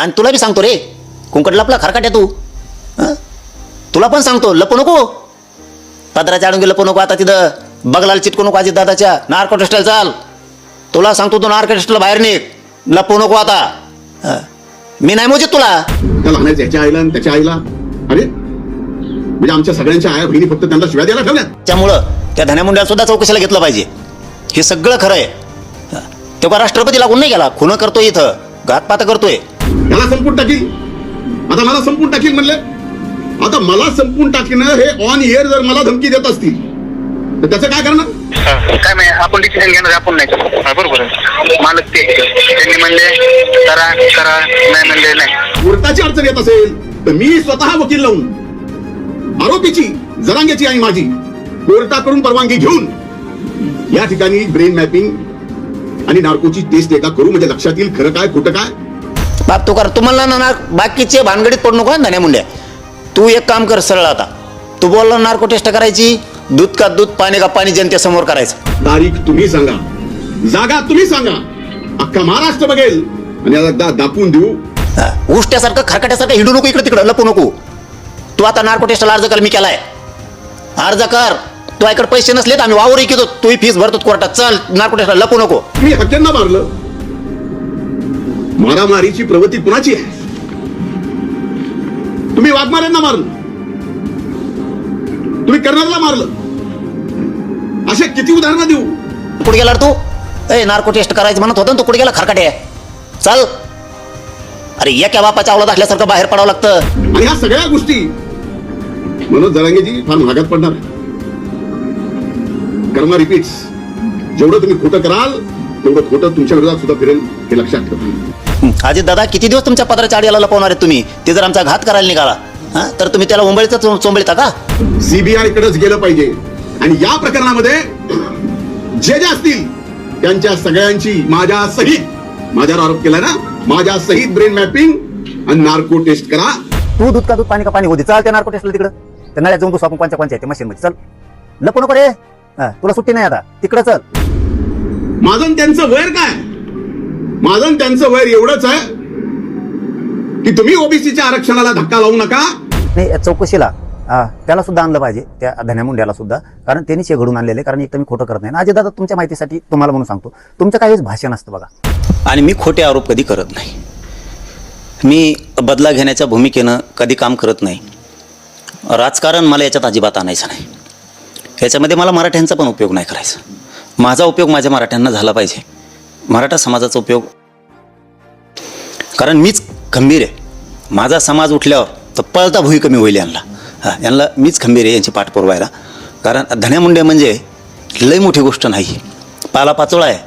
आणि तुला बी सांगतो रे कुंकट लपला खरकाट्या तू? तुला पण सांगतो लपू नको. पदराच्या आडून लपू नको. आता तिथं बगलाला चिटकू नको आजी दादाच्या. नार्को टेस्टला चाल. तुला सांगतो तू नार्को टेस्टला बाहेर निघ. लपू नको आता. मी नाही मोजित तुला. ह्याच्या आईला आणि त्याच्या आईला. अरे? म्हणजे आमच्या सगळ्यांच्या आया बहिणी फक्त त्यांना शिव्या द्यायला ठेवल्यात त्यामुळं त्या धन्यामुंड्याला सुद्धा चौकशीला घेतलं पाहिजे. हे सगळं खरं आहे. हं. तो का राष्ट्रपती लागून नाही गेला. खुनं करतोय इथं. घातपात करतोय. त्याला संपून टाकील आता मला संपून टाकील म्हणले. आता मला संपून टाकणं हे ऑन इयर जर मला धमकी देत असतील तर त्याचं काय करणार? काय माहिती आपण डिसिजन घेणार आपण नाही. बरोबर आहे. मालक ते त्यांनी म्हणले करा करा नाही म्हणले नाही. कोर्टाची अडचण येत असेल तर मी स्वतः वकील लावून आरोपीची जरांग्याची आणि माझी कोर्टाकडून परवानगी घेऊन या ठिकाणी ब्रेन मॅपिंग आणि नार्कोची टेस्ट एका करू म्हणजे लक्षात येईल खरं काय खोटं काय. बाप तू कर. तुम्हाला ना ना बाकीचे भानगडीत पडू नको ना धन्या मुंड्या. तू एक काम कर सरळ आता. तू बोलला नार्को टेस्ट करायची. दूध का दूध पाणी का पाणी जनतेसमोर करायचं. तारीख तुम्ही सांगा. जागा तुम्ही सांगा. अख्खा महाराष्ट्र बघेल. आणि आता दाखवून देऊ. उष्ट्यासारखं खरकाट्यासारखं हिंडू नको इकडे तिकडं लपू नको. तू आता नार्को टेस्टला अर्ज कर मी केलाय. अर्ज कर. तू इकडे पैसे नसले तर आम्ही वावर घेतो. तू फीस भरतो कोर्टात. चल नार्को टेस्टला लपू नको. तुम्ही हत्यांना मारलं. मारामारीची प्रवृत्ती कुणाची आहे? तुम्ही वाघमाऱ्यांना मारलं. तुम्ही कर्नलला मारलं. असे किती उदाहरणं देऊ? कुठे गेला तू? ए नार्को टेस्ट करायचं म्हणत होता तू कुठे गेला? खरकाटे. चल. अरे एका बापाच्या अवलाद असल्यासारखं बाहेर पडावं लागतं. आणि ह्या सगळ्या गोष्टी मनोज जरांगेजी फार महागात पडणार. कर्मा रिपीट्स जेवढं तुम्ही खोटं कराल तेवढं खोटं तुमच्या विरोधात सुद्धा फिरेल हे लक्षात ठेवा. अजित दादा किती दिवस तुमच्या पत्राच्या आडीला लपवणार आहेत तुम्ही? ते जर आमचा घात करायला निघाला हा? तर तुम्ही त्याला मुंबईचा चोंबळीता का? सीबीआय कडेच गेलं पाहिजे. आणि या प्रकरणामध्ये जे जे असतील त्यांच्या सगळ्यांची माझ्या सहित माझ्यावर आरोप केला ना? माझ्या सहित ब्रेन मॅपिंग आणि नार्को टेस्ट करा. तू दूध का दूध पाणी का पाणी होती? चल त्या नार्को टेस्टला तिकडं. त्या नळ्यात जाऊन तू आपण पंचा पंचायत मशीन मध्ये चल. लपू नको रे. हा, तुला सुट्टी नाही आता. तिकडं चल. माझं त्यांचं वैर काय? माझं त्यांचं वैर एवढंच आहे की तुम्ही ओबीसीच्या आरक्षणाला धक्का लावू नका. नाही या चौकशीला हा, त्याला सुद्धा आणलं पाहिजे त्या धन्यामुंड्याला सुद्धा. कारण त्यांनीच हे घडून आणलेले कारण एक तर मी खोटं करत नाही. अजित दादा तुमच्या माहितीसाठी तुम्हाला म्हणून सांगतो तुमचं काहीच भाषण असतं बघा. आणि मी खोटे आरोप कधी करत नाही. मी बदला घेण्याच्या भूमिकेनं कधी काम करत नाही. राजकारण मला याच्यात अजिबात आणायचं नाही. याच्यामध्ये मला मराठ्यांचा पण उपयोग नाही करायचा. माझा उपयोग माझ्या मराठ्यांना झाला पाहिजे. मराठा समाजाचा उपयोग. कारण मीच खंबीर आहे. माझा समाज उठल्यावर तर पळता भुई कमी होईल यांना. हा यांना मीच खंबीर आहे यांची पाठ पुरवायला. कारण धन्यामुंडे म्हणजे लई मोठी गोष्ट नाही. पाला पाचोळा आहे.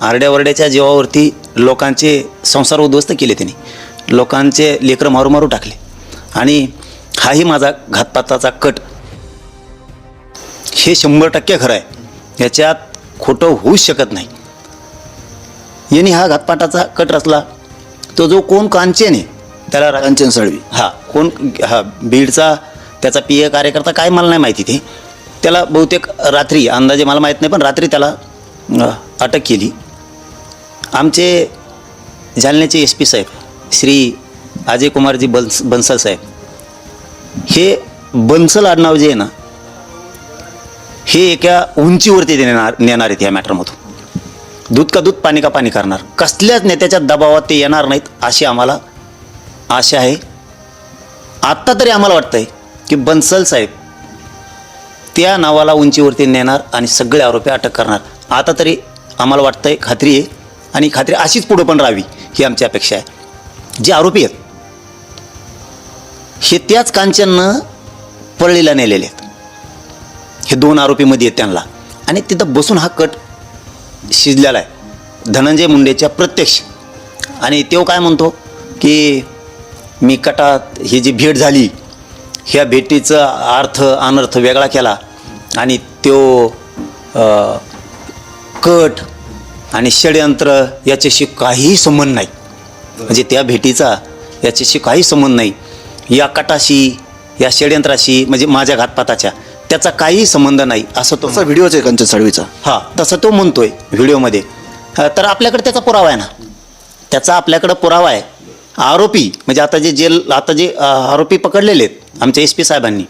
आरड्यावरड्याच्या जीवावरती लोकांचे संसार उद्ध्वस्त केले त्यांनी. लोकांचे लेकरं मारू मारू टाकले. आणि हाही माझा घातपाताचा कट. हे शंभर टक्के खरं आहे. याच्यात खोटं होऊच शकत नाही. यांनी हा घातपाटाचा कट रचला. तो जो कोण कांचन आहे त्याला कांचन साळवी हा कोण हा बीडचा त्याचा पी ए कार्यकर्ता काय मला नाही माहिती ते. त्याला बहुतेक रात्री अंदाजे मला माहीत नाही पण रात्री त्याला अटक केली. आमचे जालन्याचे एस पी साहेब श्री अजय कुमारजी बन्स बन्सल साहेब हे बन्सल आडनाव जे आहे ना हे एका उंचीवरती नेणार नेणार आहेत या मॅटरमधून. दूध का दूध पाणी का पाणी करणार. कसल्याच नेत्याच्या दबावात ते येणार नाहीत अशी आम्हाला आशा आहे. आत्ता तरी आम्हाला वाटतंय की बन्सल साहेब त्या नावाला उंचीवरती नेणार आणि सगळे आरोपी अटक करणार. आता तरी आम्हाला वाटतंय खात्री आहे आणि खात्री अशीच पुढं पण राहावी ही आमची अपेक्षा आहे. जे आरोपी आहेत हे त्याच कांचननं पळलीला नेलेले आहेत. हे दोन आरोपीमध्ये आहेत त्यांना. आणि तिथं बसून हा कट शिजलेला आहे. धनंजय मुंडेच्या प्रत्यक्ष. आणि तो काय म्हणतो की मी कटात ही जी भेट झाली ह्या भेटीचा अर्थ अनर्थ वेगळा केला. आणि तो कट आणि षडयंत्र याच्याशी काहीही संबंध नाही. म्हणजे त्या भेटीचा याच्याशी काही संबंध नाही. या कटाशी या षडयंत्राशी म्हणजे माझ्या घातपाताच्या त्याचा काही संबंध नाही असं तो असा व्हिडिओच आहे कांचन साळवीचा. हा तसं तो म्हणतोय व्हिडिओमध्ये. हा, तर आपल्याकडे त्याचा पुरावा आहे ना? त्याचा आपल्याकडं पुरावा आहे. आरोपी म्हणजे आता जे जेल आता जे अ, आरोपी पकडलेले आहेत आमच्या एस पी साहेबांनी.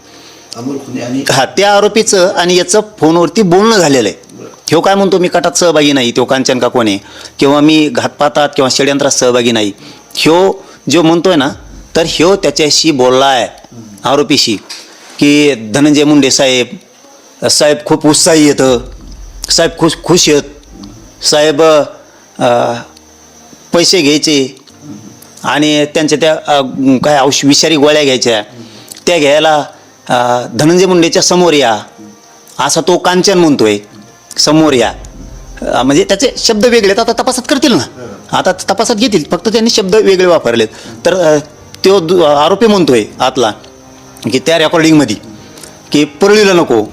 अमोल खुने आणि हा त्या आरोपीचं आणि याचं फोनवरती बोलणं झालेलं आहे. ह्यो काय म्हणतो मी कटात सहभागी नाही तो कांचन का कोण आहे? किंवा मी घातपातात किंवा षडयंत्रात सहभागी नाही. ह्यो जो म्हणतोय ना तर ह्यो त्याच्याशी बोलला आहे आरोपीशी. की धनंजय मुंडे साहेब साहेब खूप उत्साही येतं साहेब खुश खुश आहेत. साहेब पैसे घ्यायचे आणि त्यांच्या त्या काय औष विषारी गोळ्या घ्यायच्या. त्या घ्यायला धनंजय मुंडेच्या समोर या. असा तो कांचन म्हणतोय समोर या. म्हणजे त्याचे शब्द वेगळे आहेत. आता तपासात करतील ना? आता तपासात घेतील. फक्त त्यांनी शब्द वेगळे वापरलेत. तर तो दु- आरोपी म्हणतोय आतला. की त्या रेकॉर्डिंगमध्ये की परळीला नको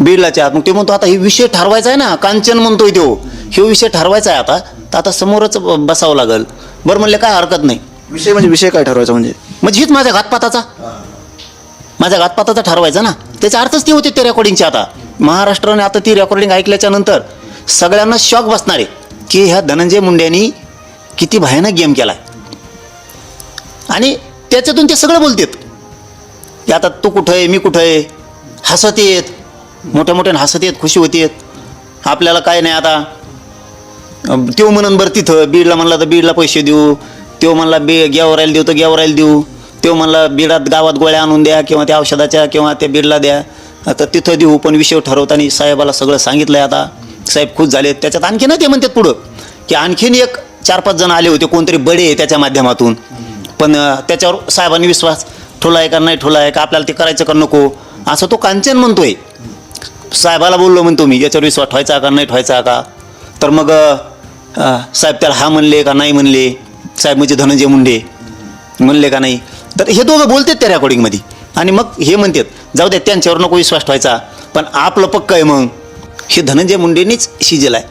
बीडलाच्या मग ते म्हणतो आता हे विषय ठरवायचा आहे ना कांचन म्हणतोय तो. हे विषय ठरवायचा आहे आता. तर आता समोरच बसावं लागल. बरं म्हणले काय हरकत नाही. विषय म्हणजे विषय काय ठरवायचा म्हणजे? म्हणजे हीच माझ्या घातपाताचा. माझ्या घातपाताचा ठरवायचा ना. त्याचा अर्थच ते होते त्या रेकॉर्डिंगचे आता. महाराष्ट्राने आता ती रेकॉर्डिंग ऐकल्याच्या नंतर सगळ्यांना शॉक बसणार आहे की ह्या धनंजय मुंड्यांनी किती भयानक गेम केलाय. आणि त्याच्यातून ते सगळं बोलतात. की आता तू कुठं आहे मी कुठं आहे? हसत येत. मोठ्या मोठ्याने हसत येत खुशी होती आपल्याला काय नाही आता. त्यो म्हणून बरं तिथं बीडला म्हणला तर बीडला पैसे देऊ. त्यो म्हणला बी गेवरायला देऊ तर ग्यावरायला देऊ. त्यो म्हणला बीडात गावात गोळ्या आणून द्या किंवा त्या औषधाच्या किंवा त्या बीडला द्या. आता तिथं देऊ पण विषय ठरवताना साहेबाला सगळं सांगितलं आहे आता. साहेब खुश झाले. त्याच्यात आणखीन ते म्हणतात पुढं की आणखीन एक चार पाच जण आले होते कोणतरी बडे आहे त्याच्या माध्यमातून. पण त्याच्यावर साहेबांनी विश्वास ठुला आहे का नाही ठुला आहे का आपल्याला ते करायचं का नको? असं तो कांचन म्हणतोय. साहेबाला बोललो म्हणतो मी याच्यावर विश्वास ठेवायचा का नाही ठेवायचा का? तर मग साहेब त्याला हा म्हणले का नाही म्हणले? साहेब म्हणजे धनंजय मुंडे म्हणले का नाही? तर हे दोघं बोलतात त्या रेकॉर्डिंगमध्ये आणि मग हे म्हणतात जाऊ द्या त्यांच्यावर नको विश्वास ठेवायचा. पण आपलं पक्क आहे मग. हे धनंजय मुंडेंनीच शिजेल आहे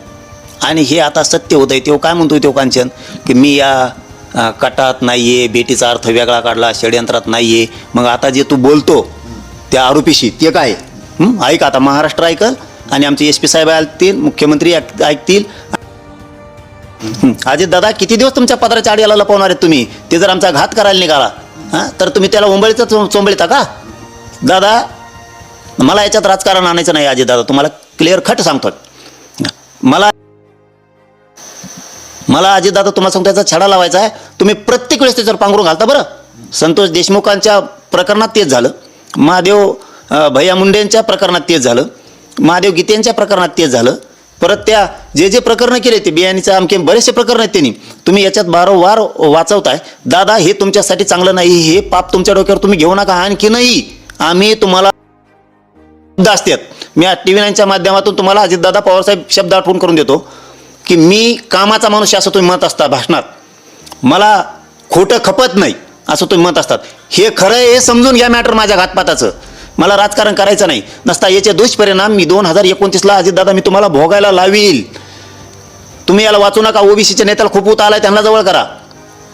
आणि हे आता सत्य होत आहे तेव्हा काय म्हणतो तो कांचन? की मी या कटात नाही आहे बेटीचा अर्थ वेगळा काढला षडयंत्रात नाही आहे मग आता जे तू बोलतो त्या आरोपीशी ते काय ऐक आता महाराष्ट्र ऐकल आणि आमचे एस पी साहेब ऐकतील मुख्यमंत्री ऐकतील. अजित दादा किती दिवस तुमच्या पदराच्या आड याला लपवणार आहेत तुम्ही? ते जर आमचा घात करायला निघाला हां? तर तुम्ही त्याला ओंबळीचं चोंबळीता का? दादा मला याच्यात राजकारण आणायचं नाही अजित दादा. तुम्हाला क्लिअर खट सांगतो मला मला अजितदादा तुम्हाला सांगतो याचा छडा लावायचा आहे. तुम्ही प्रत्येक वेळेस त्याच्यावर पांघरू घालता बरं. संतोष देशमुखांच्या प्रकरणात तेच झालं. महादेव भैया मुंडेंच्या प्रकरणात तेच झालं. महादेव गीतेंच्या प्रकरणात तेच झालं. परत त्या जे जे प्रकरणं केले ते बियाणीचं आमके बरेचसे प्रकरण आहेत त्यांनी. तुम्ही याच्यात वारंवार वाचवताय. दादा हे तुमच्यासाठी चांगलं नाही. हे पाप तुमच्या डोक्यावर तुम्ही घेऊ नका. आणखी नाही. आम्ही तुम्हाला शब्द असतात. मी टी व्ही नाईनच्या माध्यमातून तुम्हाला अजितदादा पवारसाहेब शब्द आठवण करून देतो. की मी कामाचा मनुष्य असं तुम्ही म्हणत असता भाषणात. मला खोटं खपत नाही असं तुम्ही म्हणत असतात. हे खरं आहे हे समजून घ्या मॅटर माझ्या घातपाताचं. मला राजकारण करायचं नाही. नसता याचे दुष्परिणाम मी दोन हजार एकोणतीसला अजितदादा मी तुम्हाला भोगायला लावील. तुम्ही याला वाचू नका ओबीसीच्या नेत्याला खूप उत आलाय त्यांना जवळ करा.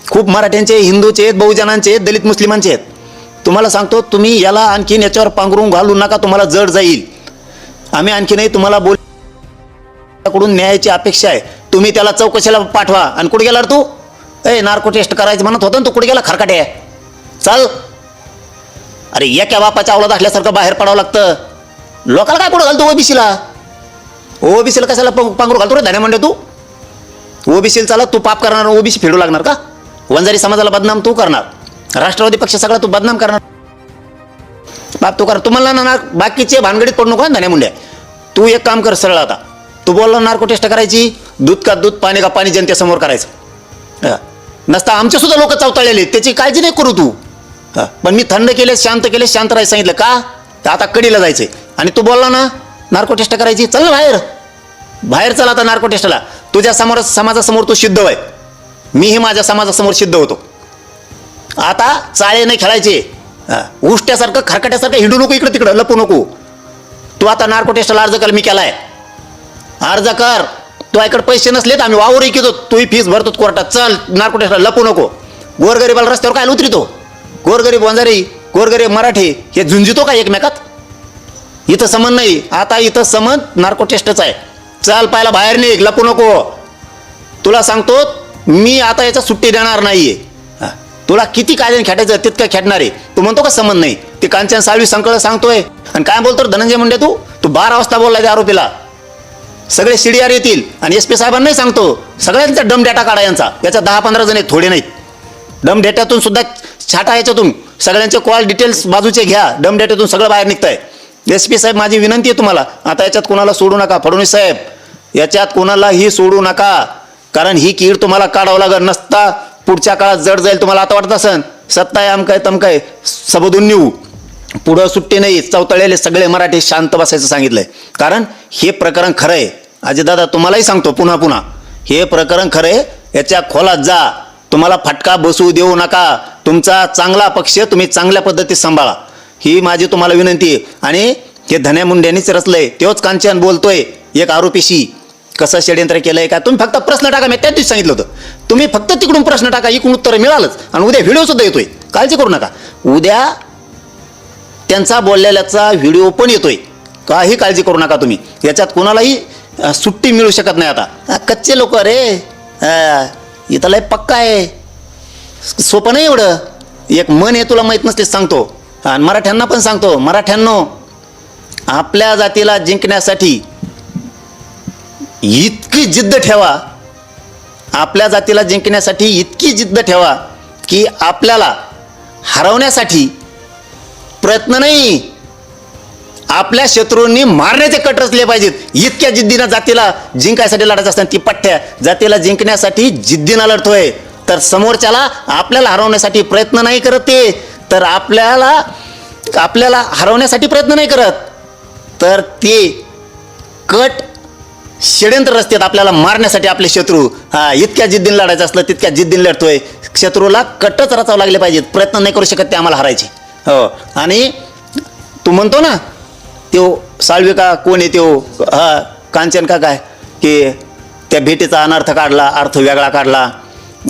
खूप मराठ्यांचे हिंदूचे आहेत बहुजनांचे आहेत दलित मुस्लिमांचे आहेत. तुम्हाला सांगतो तुम्ही याला आणखीन याच्यावर पांघरून घालू नका तुम्हाला जड जाईल. आम्ही आणखीनही तुम्हाला बोल कडून न्यायाची अपेक्षा आहे? तुम्ही त्याला चौकशीला पाठवा. आणि कुठे गेला तू? ए नार्को टेस्ट करायचं म्हणत होतं ना तू कुठे गेला? खरकाटे. चाल. अरे एका बापाच्या अवलाद असल्यासारखं बाहेर पडावं लागतं. लोकाला काय कुठं घालतो ओबीसीला ओबीसीला कशाला पांघरू घालतो रे धान्या म्हणते तू? ओबीसीला चाला तू पाप करणार ओबीसी फेडू लागणार का? वंजारी समाजाला बदनाम तू करणार. राष्ट्रवादी पक्ष सगळा तू बदनाम करणार. बाप तू कर तुम्हाला ना ना बाकीचे भानगडीत पडू नको धान्या मुंड्या. तू एक काम कर सरळ आता. तू बोलला नार्को टेस्ट करायची. दूध का दूध पाणी का पाणी जनतेसमोर करायचं. नसता आमचे सुद्धा लोक चावताळलेले त्याची काळजी नाही करू तू. पण मी थंड केले शांत केले शांत राहायचं सांगितलं. का? तर आता कडीला जायचंय. आणि तू बोलला ना नार्को टेस्ट करायची. चल ना बाहेर. बाहेर चल आता नार्को टेस्टला तुझ्या समोर समाजासमोर तू सिद्ध व्हाय. मीही माझ्या समाजासमोर सिद्ध होतो. आता चाळे नाही खेळायचे. उष्ट्यासारखं खरकट्यासारखं हिंडू नको इकडं तिकडं लपू नको. तू आता नार्को टेस्टला अर्ज कर मी केलाय. अर्ज कर. तू पैसे नसले तर आम्ही वावरही घेतो तूही फीस भरतो कोर्टात. चल नार्को लपू नको. गोरगरीबाला रस्त्यावर काय उतरितो गोरगरीब वंजारी गोरगरीब मराठी हे झुंजितो का एकमेकात? इथं समन नाही. आता इथं समन नार्कोटेस्टच आहे. चल पाहिला बाहेर निघ लपू नको. तुला सांगतो मी आता याचा सुट्टी देणार नाहीये. तुला किती कायद्याने खेटायचं तितकं खेटणार आहे. तू म्हणतो का संबंध नाही? ते कांचन साळवी संकळ सांगतोय. आणि काय बोलतो धनंजय मुंडे तू? तू बारा वाजता बोलला त्या आरोपीला. सगळे सीडीआर येतील आणि एस पी साहेबांनाही सांगतो सगळ्यांचा डम डेटा काढा यांचा. याचा दहा पंधरा जण आहेत थोडे नाहीत. डम डेट्यातून सुद्धा छाटा याच्यातून. सगळ्यांचे कॉल डिटेल्स बाजूचे घ्या. डम डेट्यातून सगळं बाहेर निघतंय. एस पी साहेब माझी विनंती आहे तुम्हाला आता याच्यात कोणाला सोडू नका. फडणवीस साहेब याच्यात कोणालाही सोडू नका. कारण ही कीड तुम्हाला काढावं लागत नसता पुढच्या काळात जड जाईल तुम्हाला आता वाटत असन सत्ता आहे आमकाय तमकाय सबोधून नेऊ. पुढं सुट्टी नाही चौतळलेले सगळे मराठी शांत बसायचं सांगितलंय. कारण हे प्रकरण खरं आहे अजितदादा तुम्हालाही सांगतो पुन्हा पुन्हा. हे प्रकरण खरं आहे याच्या खोलात जा. तुम्हाला फटका बसू देऊ नका. तुमचा चांगला पक्ष तुम्ही चांगल्या पद्धतीत सांभाळा. ही माझी तुम्हाला विनंती आहे. आणि हे धन्या मुंड्यांनीच रचलंय. तेच कांचन बोलतोय एक आरोपीशी. कसं षडयंत्र केलंय का तुम्ही फक्त प्रश्न टाका. मी त्याच दिवशी सांगितलं होतं. तुम्ही फक्त तिकडून प्रश्न टाका इकडून उत्तर मिळालंच. आणि उद्या व्हिडिओ सुद्धा येतोय. काळजी करू नका. उद्या त्यांचा बोललेल्याचा व्हिडिओ पण येतोय. काही काळजी करू नका तुम्ही. याच्यात कोणालाही सुट्टी मिळू शकत नाही आता. कच्चे लोक रे. इथं लय पक्का आहे. सोपं नाही एवढं. एक मन हे तुला माहीत नसते सांगतो. आणि मराठ्यांना पण सांगतो. मराठ्यांनो आपल्या जातीला जिंकण्यासाठी इतकी जिद्द ठेवा. आपल्या जातीला जिंकण्यासाठी इतकी जिद्द ठेवा की आपल्याला हरवण्यासाठी प्रयत्न नाही. आपल्या शत्रूंनी मारण्याचे कट रचले पाहिजेत. इतक्या जिद्दीनं जातीला जिंकायसाठी लढायचं असताना ती पठ्ठ्या जातीला जिंकण्यासाठी जिद्दीनं लढतोय. तर समोरच्याला आपल्याला हरवण्यासाठी प्रयत्न नाही करत ते. तर आपल्याला आपल्याला हरवण्यासाठी प्रयत्न नाही करत. तर ते कट षड्यंत्र रस्त्यात आपल्याला मारण्यासाठी आपले शत्रू. हा इतक्या जिद्दीन लढायचं असलं तितक्या जिद्दीन लढतोय. शत्रूला कटच रचावं लागले पाहिजेत. प्रयत्न नाही करू शकत ते आम्हाला हरायचे. हो. आणि तू म्हणतो ना त्यो साळवे का कोण आहे त्यो? हा कांचन का काय? की त्या भेटीचा अनर्थ काढला अर्थ वेगळा काढला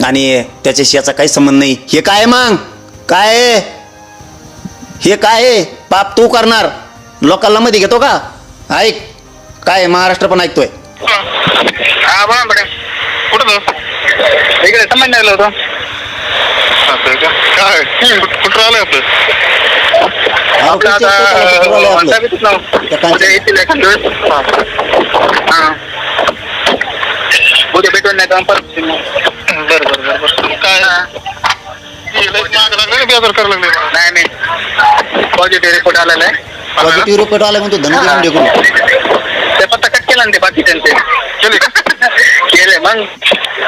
आणि त्याच्याशी याचा काही संबंध नाही. हे काय मग? काय आहे? हे काय आहे? पाप तू करणार? लोकांना मध्ये घेतो का? ऐक काय महाराष्ट्र पण ऐकतोय. हा कुठं इकडे संबंध काय कुठं आलं आपलं. आता उद्या येतील. हा. भेटून नाही तर परत येतील मग. बरं बरं बरं. बरं काय? नाही नाही पॉझिटिव्ह रिपोर्ट आलेला आहे. पॉझिटिव्ह रिपोर्ट आला म्हणतो धनंजय मुंडे ते पत्ता केला ना ते बाकी त्यांचे केले केले मग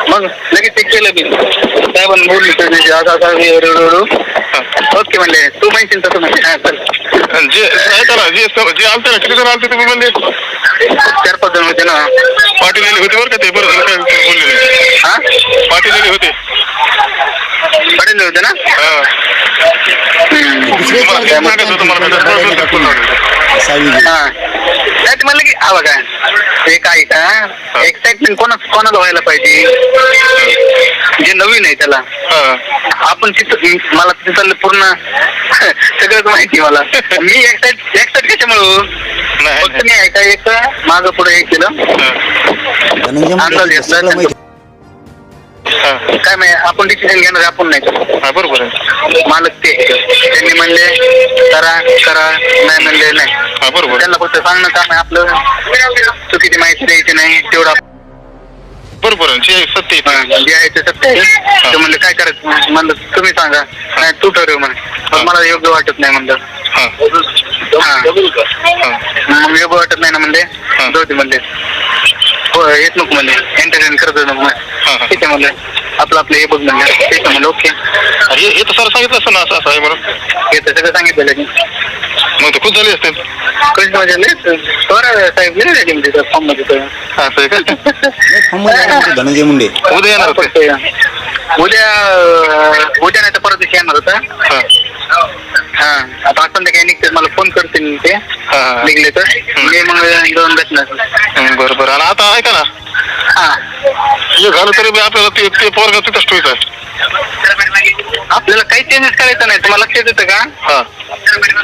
मग लगेच ते केलं मी साहेबांनी बोलली दिवशी असं असं रडू ओके म्हणले. तू म्हणशील तसं म्हणते हा चल. जे ऐका ना जे जे आलते ना किती जण आलते तुम्ही म्हणले. चार पाच जण होते ना. पाटीलेले होते बरं का ते बरं झालं काय काय बोलले. नाही हा? पाटीलेले होते. पडेल होते ना? हा. दुसरे मला ते सांगत होतं, मला त्याचा प्रश्न दाखवून लावले. साळवी गेली. हा. नाही ते म्हणलं की हा बघा ते काय का? एक्साइटमेंट कोणा कोणाला व्हायला पाहिजे? जे नवीन आहे त्याला. हा. आपण तिथं मला तिथलं पूर्ण सगळंच माहिती मला. मी एक्साइट एक्साइट कशामुळे? नाही, फक्त मी ऐका एक मागं पुढे हे केलं. हा. अंदाज माहिती हा. काय माहिती आपण डिसिजन घेणार आपण नाही हा, बरोबर आहे. मालक ते त्यांनी म्हणले करा करा नाही म्हणले नाही. हा बरोबर. त्यांना फक्त सांगणं काम आहे आपलं. चुकीची माहिती द्यायची नाही तेवढं बरोबर आहे. जे सत्य आहे ते. सत्य आहे. ते म्हणले काय करायचं? म्हणलं तुम्ही सांगा. नाही तू ठरव म्हणे. मला योग्य वाटत नाही म्हणलं. हा. हा. हा. मग योग्य वाटत नाही ना म्हणले. जाऊ दे म्हणले. हो येत नको म्हणले. एंटरटेन करत नको हा, हा. म्हणले ठीक आहे म्हणलं. आपलं आपलं हे बघ म्हणलं ठीक आहे म्हणलं ओके. हे हे तर सर सांगितलं असतं ना असं असं आहे म्हणून. हे तर सगळं सांगितलं की मग ते खुश झाले असते मजा लय स्वरा साहेब लिहिले नाही म्हणजे फॉर्ममध्ये तर. असं आहे का? धनंजय मुंडे? उद्या येणार होते. उद्या अं, उद्या नाही तर परत दिवशी येणार होता. हा. हा. आता संध्याकाळी निघते मला फोन करतील ते. हा. निघले तर. मी मग दोन भेटणार. हं, बरं बरं. आणि आता ऐका ना? हा. हे झालं तरी बी आपल्याला ते ते पोरगा तिथंच ठेवायचं आहे आपल्याला काही चेंजेस करायचं नाही. तुम्हाला लक्षात येतं का? हा.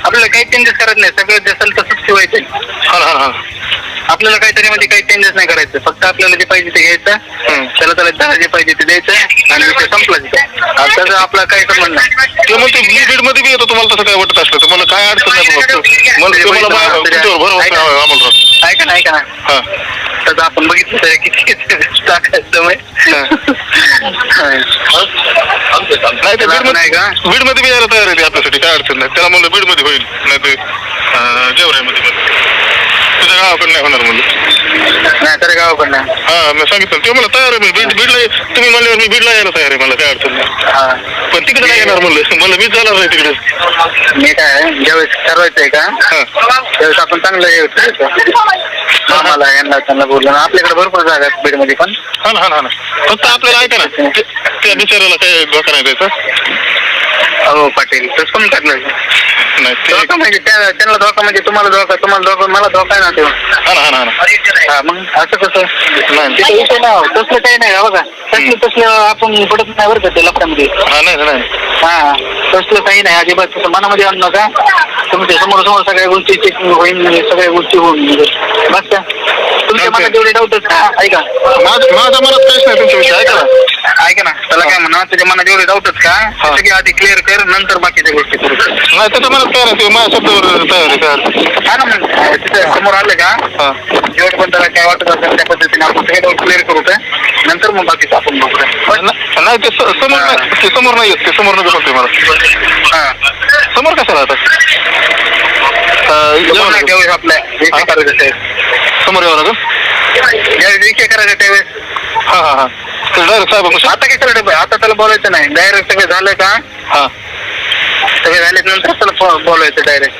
आपल्याला काही चेंजेस करायचं नाही. सगळं जसं तसंच ठेवायचं हा हा हा. आपल्याला काहीतरी मध्ये काही चेंजेस नाही करायचं. फक्त आपल्याला जे पाहिजे ते घ्यायचं. त्याला त्याला त्याला जे पाहिजे ते द्यायचं आणि विषय संपला तिथे. त्याचा आपला काही संबंध नाही. ते म्हणते मी बीडमध्ये बी येतो. तुम्हाला तसं काय वाटत असलं तर. मला काय अडचण नाही बाबा. मला ते मला बा- तुमच्यावर भरोसा आहे अमोलराव ऐका ना ऐका ना. हा. त्याचं आपण बघितलं तर किती टाकायचं नाही बीड नाही का? बीडमध्ये बी यायला तयार आहे ते आपल्यासाठी काय अडचण नाही. त्याला म्हणलं बीडमध्ये होईल नाही ते जेवरामध्ये तुझ्या गावाकडे नाही होणार म्हणलं. नाही तर गावाकडनं हा मी सांगितलं. ते मला तयार आहे मी बीड बीडला तुम्ही म्हणल्यावर मी बीडला यायला तयार आहे मला काय अडचण नाही. हा. पण तिकडे नाही येणार म्हणलं. मला मीच जाणार नाही तिकडे. मी काय ज्यावेळेस ठरवायचंय का? हा. त्यावेळेस आपण चांगलं हे आम्हाला यांना त्यांना बोललो ना आपल्याकडे भरपूर जागा आहेत बीडमध्ये पण. हा ना हा ना हा ना. फक्त आपल्याला ऐका ना ते- त्या बिचाराला काही धोका नाही द्यायचा हो पाटील तसं पण करणार? नाही ते धोका म्हणजे त्या- त्यांना धोका म्हणजे तुम्हाला धोका तुम्हाला धोका मला धोका आहे ना तो. हा ना हा ना हा ना. हा मग असं कसं? नाही. तिथे विषय नाही हो. तसलं काही नाही हो बघा. तसलं तसलं आपण पडत नाही बरं का ते लफड्यामध्ये. हा नाही नाही. हा तसलं काही नाही अजिबात. तसं मनामध्ये आणू नका. तुमच्यासमोर समोर सगळ्या गोष्टी चेकिंग होईल सगळ्या गोष्टी होऊन बस का? तुमच्या मनात जेवढे डाऊट का? ऐका. माझ्या मनात काहीच नाही तुमच्याविषयी ऐका ना. ऐका ना त्याला काय म्हणा तुझ्या मनात जेवढे डाऊटच का? ते सगळे आधी क्लिअर कर नंतर बाकीच्या गोष्टी करू. नाही त्याच्या ते माझ्या शब्दावर तयार हा ना मग तिथे समोर आलं का हा जेवढं पण त्याला काय वाटत असेल त्या पद्धतीने आपण डाऊट क्लिअर करू का नंतर मग बाकीचं आपण न- नाही ते स- समोर नाही ते समोर नाही येत ते समोर नको मला हा समोर कशाला आता अं, यावं नाही लागेल. त्यावेळेस आपल्या विषय करायचं त्यावेळेस समोर यावं लागेल ज्यावेळेस करायचा त्यावेळेस हा हा हा डायरेक्ट साहेब आता काय करायचं आता त्याला बोलायचं नाही डायरेक्ट सगळे झालं का हा सगळे झाले नंतर त्याला बोलायचं डायरेक्ट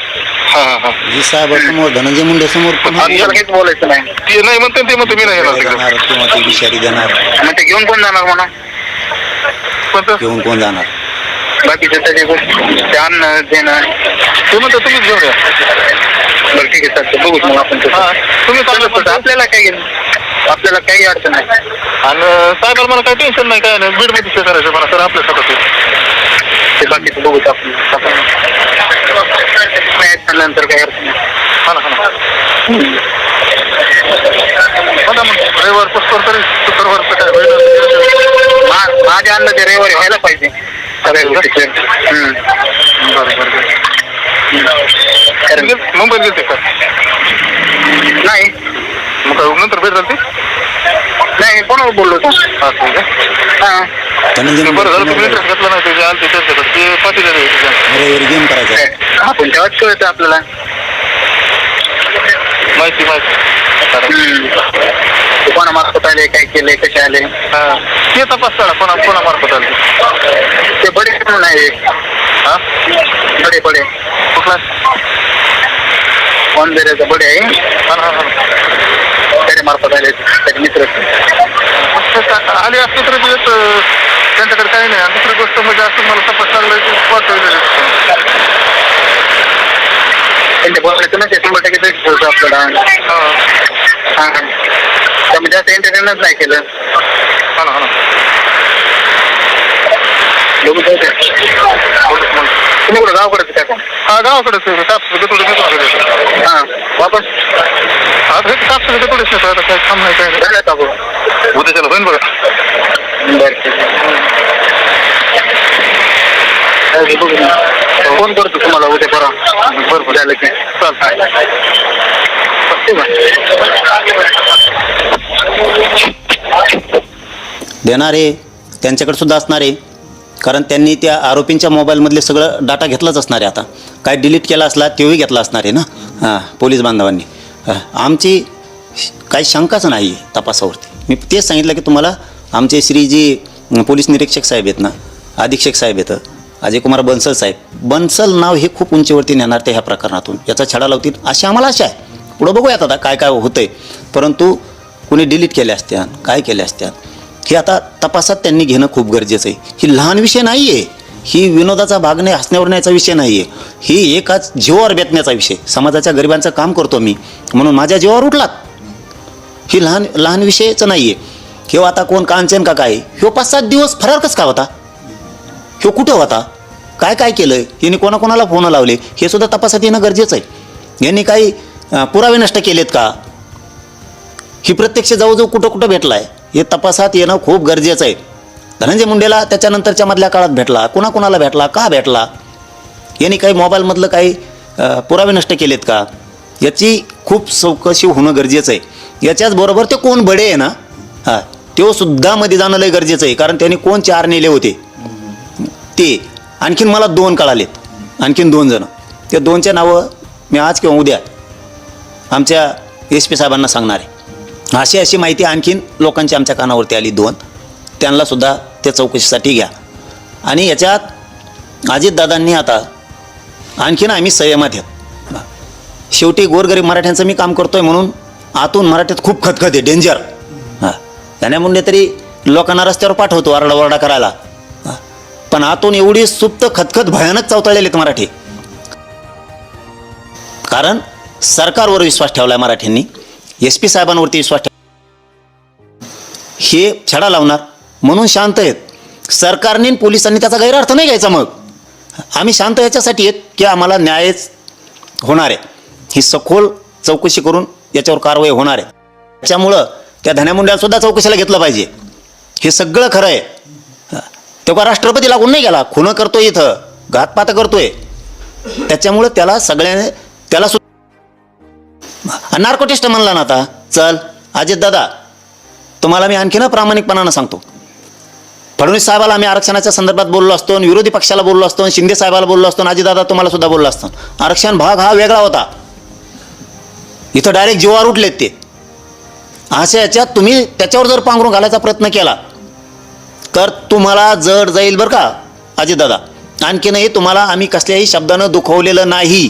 हा हा हा. जी साहेबासमोर धनंजय मुंडे समोर पण काहीच बोलायचं नाही. ते नाही म्हणते ते म्हणते मी नाही येणार तिकडे. जाणार किंवा ती विषारी देणार. मग ते घेऊन कोण जाणार म्हणा? कोणतं? घेऊन कोण जाणार? बाकीच्या त्याच्या गोष्टी. ते आणणं देणं ते म्हणते तुम्हीच घेऊन या. बरं ठीक आहे चालतं बघू मग आपण तसं. हा तुम्ही पण आपल्याला काही आपल्याला काही अडचण नाही. आणि साहेबाला मला काही टेन्शन नाही काय नाही. बीडमध्ये करायचं मला सर आपल्या स्वतःच ते बाकीचं बघू आपण नंतर काही अडचण नाही. हा ना हा ना. मग तरी शुक्रवारचं काय होईल मा- माझ्या अंदाजे रविवारी व्हायला पाहिजे. सगळ्या गोष्टी. हम्म. बरं बरं कारण- बरं मुंबईत गेलते का? नाही. मग काय नंतर भेट झाली नाही कोणावर बोललो होतो हा हा. धनंजय बरं झालं तुम्ही इंटरेस्ट घेतला नाही ते जे आलते त्यांच्याकडे ते पाटील आहे ते जण. रविवारी गेम करायचा आपण तेव्हाच कळतं आपल्याला? माहिती माहिती. हम्म. कोणा मार्फत आले काय केले कसे आले? हा. ते तपास करा कोणा कोणा मार्फत आलते ते बडे म्हणून आहे हा? बडे बडे. कुठला? वन बेऱ्याचा बडे आहे? हा हा. मार्फत आले त्याचे मित्र. आले असते तर अं, त्यांच्याकडे काही नाही. आणि दुसरी गोष्ट म्हणजे असं मला तपास लागलं की त्यांच्या बोलायचं ना ते शंभर टक्के तेच बोलतो आपल्याला. हा. हा. त्यामुळे जास्त एंटरटेनच नाही केलं. हा ना हा ना. बघू जाऊ. तुम्ही कुठं गावाकडेच काय का? हा गावाकडेच आहे. हा. वापस? हा हे कापस थोडेच नेतो आता काय काम नाही काय नाही. झालं टाकू उद्याच्याला होईल बघा बरं ठीक आहे. बघू ना. फोन करतो तुम्हाला उद्या परवा. बरोबर झालं की. चालतं ठीक आहे. देणारे त्यांच्याकडे सुद्धा असणार आहे कारण त्यांनी त्या आरोपींच्या मोबाईलमधले सगळं डाटा घेतलाच असणार आहे आता. काय डिलीट केला असला तोही घेतला असणार आहे ना? हां पोलीस बांधवांनी. आमची काही शंकाच नाही आहे तपासावरती. मी तेच सांगितलं की तुम्हाला आमचे श्री जी पोलीस निरीक्षक साहेब आहेत ना अधीक्षक साहेब आहेत अजय कुमार बन्सल साहेब. बन्सल नाव हे खूप उंचीवरती नेणार ते ह्या प्रकरणातून. याचा छडा लावतील अशी आम्हाला आशा आहे. पुढं बघूयात आता काय काय होतंय. परंतु कुणी डिलीट केल्या असत्या काय केल्या असत्या हे आता तपासात त्यांनी घेणं खूप गरजेचं आहे. ही लहान विषय नाही आहे ही विनोदाचा भाग नाही हसण्यावरण्याचा विषय नाही आहे ही एकाच जीवावर बेतण्याचा विषय. समाजाच्या गरिबांचं काम करतो मी. म्हणून माझ्या जीवावर उठलात. ही लहान लहान विषयाचं नाही आहे किंवा आता कोण कांचन का काय ह्यो पाच सात दिवस फरार कस का होता? ह्यो कुठं होता? काय काय केलं यांनी कोणाकोणाला फोन लावले? हे सुद्धा तपासात येणं गरजेचं आहे. यांनी काही पुरावे नष्ट केलेत का? ही प्रत्यक्ष जवळजवळ कुठं कुठं भेटला आहे हे तपासात येणं खूप गरजेचं आहे. धनंजय मुंडेला त्याच्यानंतरच्या मधल्या काळात भेटला. कुणाकुणाला भेटला? का भेटला? यांनी काही मोबाईलमधलं काही पुरावे नष्ट केलेत का? याची खूप चौकशी होणं गरजेचं आहे. याच्याचबरोबर ते कोण बडे आहे ना? हां तो सुद्धा मध्ये जाणं लय गरजेचं आहे. कारण त्यांनी कोण चार नेले होते? ते. आणखीन मला दोन कळालेत. आणखीन दोन जण. त्या दोनच्या नावं मी आज किंवा उद्या आमच्या एस पी साहेबांना सांगणार आहे. अशी अशी माहिती आणखीन लोकांची आमच्या कानावरती आली दोन. त्यांनासुद्धा त्या चौकशीसाठी घ्या. आणि याच्यात अजितदादांनी आता आणखीन आम्ही संयमात आहेत. शेवटी गोरगरीब मराठ्यांचं मी काम करतोय म्हणून आतून मराठ्यात खूप खतखत आहे डेंजर हां. त्याने मुंडे तरी लोकांना रस्त्यावर पाठवतो आरडाओरडा करायला. पण आतून एवढी सुप्त खतखत भयानक चवतळलेले आहेत मराठी. कारण सरकारवर विश्वास ठेवला आहे मराठ्यांनी. एस पी साहेबांवरती विश्वास ठेव. हे छडा लावणार म्हणून शांत आहेत. सरकारने पोलिसांनी त्याचा गैरअर्थ नाही घ्यायचा मग. आम्ही शांत याच्यासाठी आहेत की आम्हाला न्यायच होणार आहे. ही सखोल चौकशी करून याच्यावर कारवाई होणार आहे. त्याच्यामुळं त्या धन्यामुंड्याला सुद्धा चौकशीला घेतलं पाहिजे. हे सगळं खरं आहे. तेव्हा राष्ट्रपती लागून नाही गेला. खुनं करतोय इथं. घातपात करतोय. त्याच्यामुळं त्याला सगळ्याने त्याला सुद्धा नार्कोटेस्ट म्हणला ना आता. चल अजित दादा तुम्हाला मी आणखीन प्रामाणिकपणानं सांगतो. फडणवीस साहेबाला आम्ही आरक्षणाच्या संदर्भात बोललो असतो आणि विरोधी पक्षाला बोललो असतो आणि शिंदे साहेबाला बोललो असतो आणि अजितदादा तुम्हाला सुद्धा बोललो असतो. आरक्षण भाग हा वेगळा होता. इथं डायरेक्ट जीवावर उठलेत ते. अशा याच्यात तुम्ही त्याच्यावर जर पांघरून घालायचा प्रयत्न केला तर तुम्हाला जड जाईल बरं का अजितदादा आणखीनही तुम्हाला आम्ही कसल्याही शब्दानं दुखवलेलं नाही.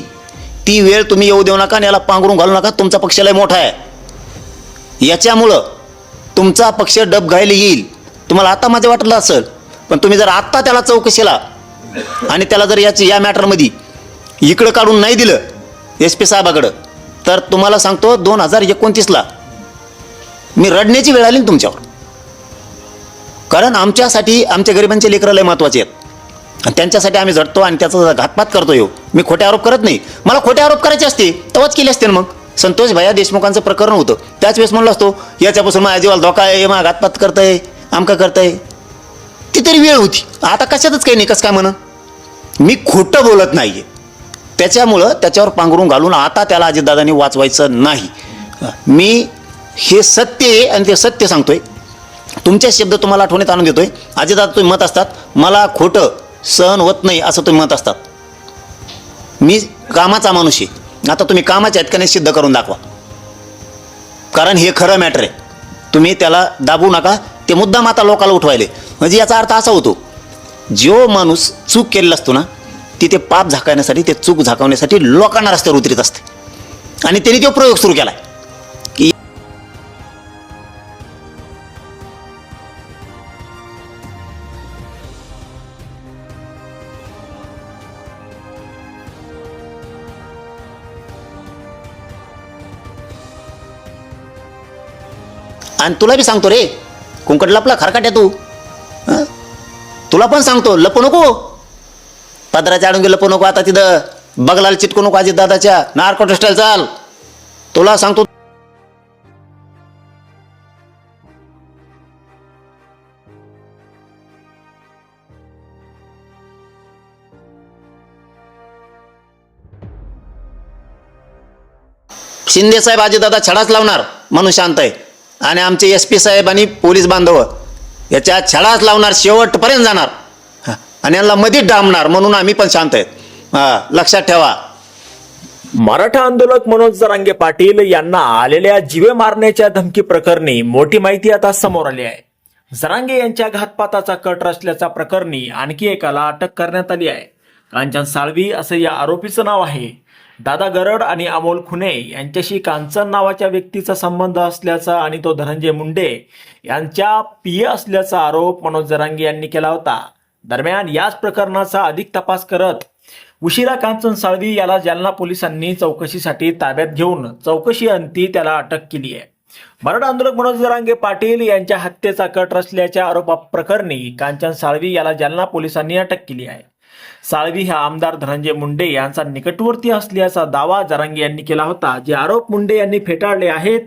ती वेळ तुम्ही येऊ देऊ नका आणि याला पांघरून घालू नका. तुमचा पक्ष लय मोठा आहे. याच्यामुळं तुमचा पक्ष डब घायला येईल. तुम्हाला आता माझं वाटलं असेल पण तुम्ही जर आत्ता त्याला चौकशीला आणि त्याला जर याची या मॅटरमध्ये इकडं काढून नाही दिलं एस पी साहेबाकडं तर तुम्हाला सांगतो दोन हजार एकोणतीसला मी रडण्याची वेळ आली ना तुमच्यावर. कारण आमच्यासाठी आमच्या गरिबांचे लेकरं लय महत्त्वाचे आहेत. त्यांच्यासाठी आम्ही झटतो आणि त्याचा घातपात करतो येऊ. मी खोटे आरोप करत नाही. मला खोटे आरोप करायचे असते तेव्हाच केले असते मग. संतोष भैया देशमुखांचं प्रकरण होतं. त्याच वेळेस म्हणलो असतो याच्यापासून माझ्या जीवाला धोका आहे मग घातपात करतंय आमका करतंय. ती तरी वेळ होती. आता कशातच काही नाही कसं काय म्हणा? मी खोटं बोलत नाहीये. त्याच्यामुळं त्याच्यावर पांघरून घालून आता त्याला अजितदादांनी वाचवायचं नाही. मी हे सत्य आहे आणि ते सत्य सांगतोय. तुमचे शब्द तुम्हाला आठवणीत आणून देतोय. अजितदादा तुम्ही मत असतात मला खोटं सहन होत नाही असं तुम्ही मत असतात. मी कामाचा माणूस आहे. आता तुम्ही कामाच्या आहेत का नाही सिद्ध करून दाखवा. कारण हे खरं मॅटर आहे. तुम्ही त्याला दाबू नका ते मुद्दाम आता लोकाला उठवायले. म्हणजे याचा अर्थ असा होतो जो माणूस चूक केलेला असतो ना तिथे पाप झाकण्यासाठी ते चूक झाकवण्यासाठी लोकांना रस्त्यावर उतरत असते. आणि त्यांनी तो प्रयोग सुरू केला की आणि तुला बी सांगतो रे कुंकट लपला खरकाट्या तू. हं? तुला पण सांगतो लपू नको. पदराच्या आडून लपू नको आता तिथं. बगलाला चिटकू नको अजित दादाच्या. नार्को टेस्टाईल चाल. तुला सांगतो. शिंदे साहेब अजितदादा छडाच लावणार म्हणून शांत आहे. आणि आमचे एस पी साहेब आणि पोलीस बांधव याच्या छडाच लावणार शेवटपर्यंत जाणार. आणि यांना मधीच डांबणार म्हणून आम्ही पण शांत आहेत. लक्षात ठेवा. मराठा आंदोलक मनोज जरांगे पाटील यांना आलेल्या जीवे मारण्याच्या धमकी प्रकरणी मोठी माहिती आता समोर आली आहे. जरांगे यांच्या घातपाताचा कट रचल्याच्या प्रकरणी आणखी एकाला अटक करण्यात आली आहे. कांचन साळवी असं या आरोपीचं नाव आहे. दादा गरड आणि अमोल खुने यांच्याशी कांचन नावाच्या व्यक्तीचा संबंध असल्याचा आणि तो धनंजय मुंडे यांच्या पिय असल्याचा आरोप मनोज जरांगे यांनी केला होता. दरम्यान याच प्रकरणाचा अधिक तपास करत उशिरा कांचन साळवी याला जालना पोलिसांनी चौकशीसाठी ताब्यात घेऊन चौकशी अंती त्याला अटक केली आहे. मराठा आंदोलक मनोज जरांगे पाटील यांच्या हत्येचा कट रचल्याच्या आरोपाप्रकरणी कांचन साळवी याला जालना पोलिसांनी अटक केली आहे. साळवी हा आमदार धनंजय मुंडे यांचा निकटवर्ती असल्याचा दावा जरांगे यांनी केला होता जे आरोप मुंडे यांनी फेटाळले आहेत.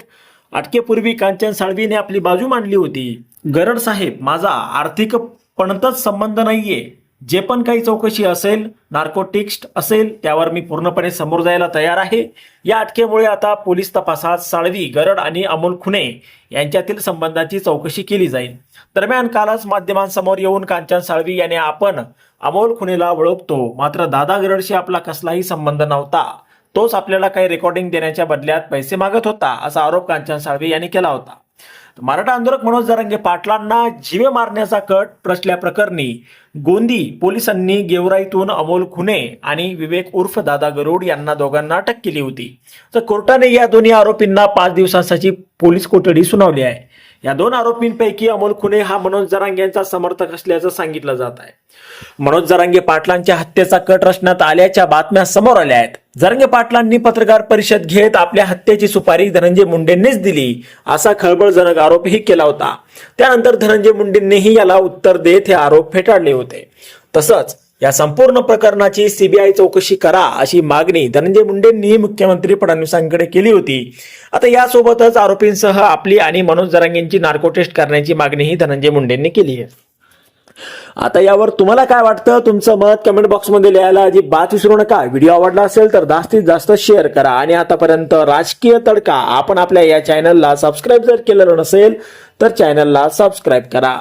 अटकेपूर्वी कांचन साळवीने आपली बाजू मांडली होती. गरड साहेब माझा आर्थिक पणतच संबंध नाहीये. जे पण काही चौकशी असेल नार्कोटिक्स्ट असेल त्यावर मी पूर्णपणे समोर जायला तयार आहे. या अटकेमुळे आता पोलीस तपासात साळवी गरड आणि अमोल खुने यांच्यातील संबंधाची चौकशी केली जाईल. दरम्यान कालच माध्यमांसमोर येऊन कांचन साळवी याने आपण अमोल खुनेला ओळखतो. मात्र दादा गरडशी आपला कसलाही संबंध नव्हता. तोच आपल्याला काही रेकॉर्डिंग देण्याच्या बदल्यात पैसे मागत होता असा आरोप कांचन साळवी यांनी केला होता. मराठा आंदोलक मनोज जरांगे पाटलांना जीवे मारण्याचा कट रचल्याप्रकरणी गोंदी पोलिसांनी गेवराईतून अमोल खुने आणि विवेक उर्फ दादा गरुड यांना दोघांना अटक केली होती. तर कोर्टाने या दोन्ही आरोपींना पाच दिवसांसाठी पोलीस कोठडी सुनावली आहे. या दोन आरोपींपैकी अमोल खुने हा मनोज जरांगे यांचा समर्थक असल्याचं सांगितलं जात आहे. मनोज जरांगे पाटलांच्या हत्येचा कट रचण्यात आल्याच्या बातम्या समोर आल्या आहेत. जरांगे पाटलांनी पत्रकार परिषद घेत आपल्या हत्येची सुपारी धनंजय मुंडेंनीच दिली असा खळबळजनक आरोपही केला होता. त्यानंतर धनंजय मुंडेंनीही याला उत्तर देत हे आरोप फेटाळले होते. तसंच या संपूर्ण प्रकरणाची सीबीआय चौकशी करा अशी मागणी धनंजय मुंडेंनी मुख्यमंत्री फडणवीसांकडे केली होती. आता यासोबतच आरोपींसह आपली आणि मनोज जरांगेंची नार्को टेस्ट करण्याची मागणीही धनंजय मुंडेंनी केली आहे. आता यावर तुम्हाला काय वाटतं? तुमचं मत कमेंट बॉक्समध्ये लिहायला अजिबात विसरू नका. व्हिडिओ आवडला असेल तर जास्तीत जास्त शेअर करा आणि आतापर्यंत राजकीय तडका आपण आपल्या या चॅनलला सबस्क्राईब जर केलेलं नसेल तर चॅनलला सबस्क्राईब करा.